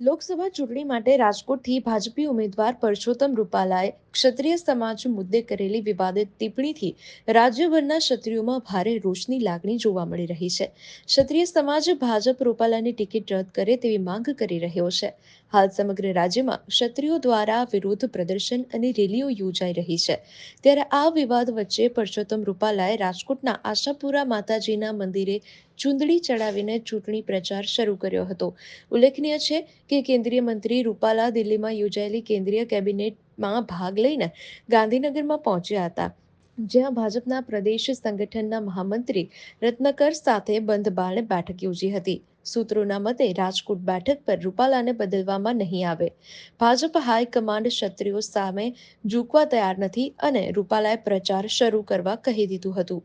લોકસભા ચૂંટણી માટે રાજકોટથી ભાજપી ઉમેદવાર પરસોત્તમ રૂપાલાએ ક્ષત્રિય સમાજ મુદ્દે કરેલી વિવાદિત ટિપ્પણીથી રાજ્યભરના ક્ષત્રિયોમાં ભારે રોષની લાગણી જોવા મળી રહી છે. ક્ષત્રિય સમાજ ભાજપ રૂપાલાની ટિકિટ રદ કરે તેવી માંગ કરી રહ્યો છે. હાલ સમગ્ર રાજ્યમાં ક્ષત્રિયો દ્વારા વિરોધ પ્રદર્શન અને રેલીઓ યોજાઈ રહી છે. ત્યારે આ વિવાદ વચ્ચે પરસોત્તમ રૂપાલાએ રાજકોટના આશાપુરા માતાજીના મંદિરે ચૂંદડી ચડાવીને ચૂંટણી પ્રચાર શરૂ કર્યો હતો. ઉલ્લેખનીય છે કે કેન્દ્રીય મંત્રી રૂપાલા દિલ્હીમાં યોજાયેલી કેન્દ્રીય કેબિનેટમાં ભાગ લઈને ગાંધીનગરમાં પહોંચ્યા હતા. જ્યાં ભાજપના પ્રદેશ સંગઠનના મહામંત્રી રત્નકર સાથે બંધ બારણે બેઠક યોજી હતી. સૂત્રોના મતે રાજકોટ બેઠક પર રૂપાલાને બદલવામાં નહીં આવે. ભાજપ હાઈકમાન્ડ ક્ષત્રિયો સામે ઝૂકવા તૈયાર નથી અને રૂપાલાએ પ્રચાર શરૂ કરવા કહી દીધું હતું.